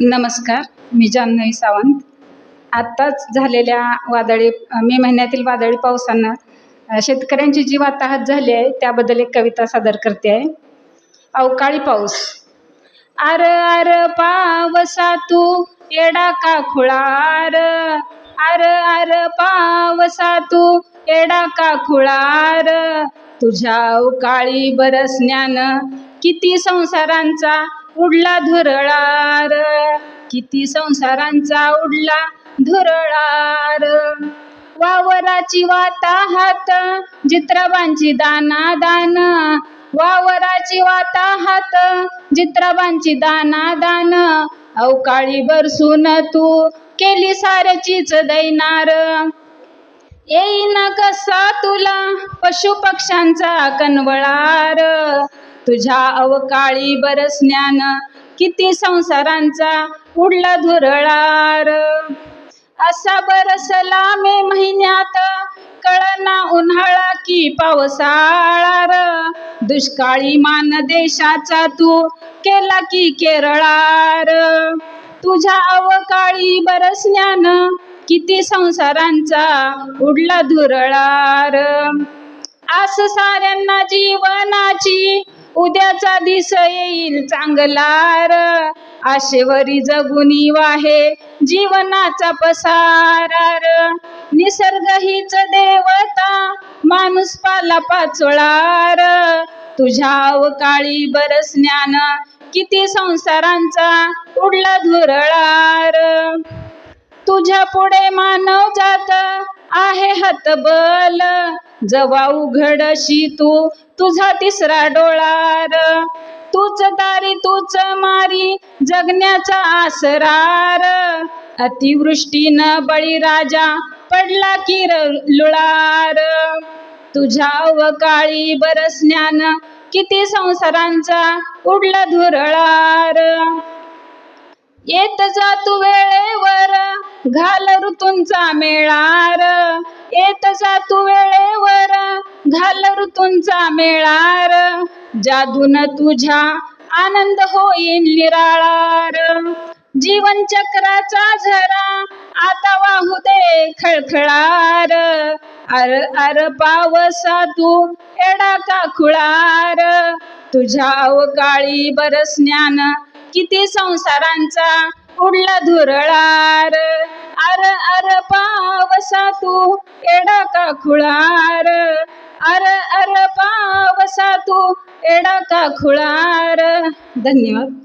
नमस्कार मी जान्हवी सावंत. आत्ताच झालेल्या वादळी मे महिन्यातील वादळी पावसानं शेतकऱ्यांची जी वाताहत झाली आहे त्याबद्दल एक कविता सादर करते आहे. अवकाळी पाऊस. आर आर पावसा तू येडा का खुळार आर? आर पावसा तू येडा का खुळार तुझ्या अवकाळी बरसण्यानं किती संसारांचा उडला धुरळार. किती संसारांचा उडला धुरळार. वावराची वाताहात जित्राबांची दाना दान वावराची वाताहात जित्राबांची दाना दान अवकाळी बरसून तू केली साऱ्याचीच दैनार. येईना कसा तुला पशु पक्ष्यांचा कनवळार तुझ्या अवकाळी बरसण्यानं किती संसारांचा उडला धुरळार. असा बरसला मे महिन्यात कळना उन्हाळा की पावसाळार. दुष्काळी मान देशाचा तू केला की केरळार. तुझ्या अवकाळी बरसण्यानं किती संसारांचा उडला धुरळार. आस साऱ्यांना जीवन जीवनाची उद्याचा दिस येईल चांगलार. आशेवरी जगुनी वाहे जीवनाचा पसारार. निसर्ग हीच देवता माणूस पाला पाचोळार. तुझ्या अवकाळी ज्ञान किती संसारांचा उडला धुरळार. तुझ्या पुढे मानव जात आहे हतबल. जवा उघडशी तू तुझा तिसरा डोळार. तूच दारी तूच मारी जगण्याचा आसरार. अतिवृष्टीनं बळीराजा पडला की लुळार. तुझ्या अवकाळी बरसण्यान किती संसारांचा उडला धुरळार. येत जा तू वेळेवर घाल ऋतूंचा मेळार. येत जा तू वेळेवर घाल ऋतूंचा मेळार. जादून तुझ्या आनंद होईल निराळार. जीवन चक्राचा झरा आता वाहू दे खळखळार. अर अर पावसा तू एडा का खुळार? तुझ्या अवकाळी बरसण्यानं किती संसारांचा उडला धुरळार. अर अर पावसा तू एडा का खुळार. अर अर पावसा तू एडा का खुळार. धन्यवाद.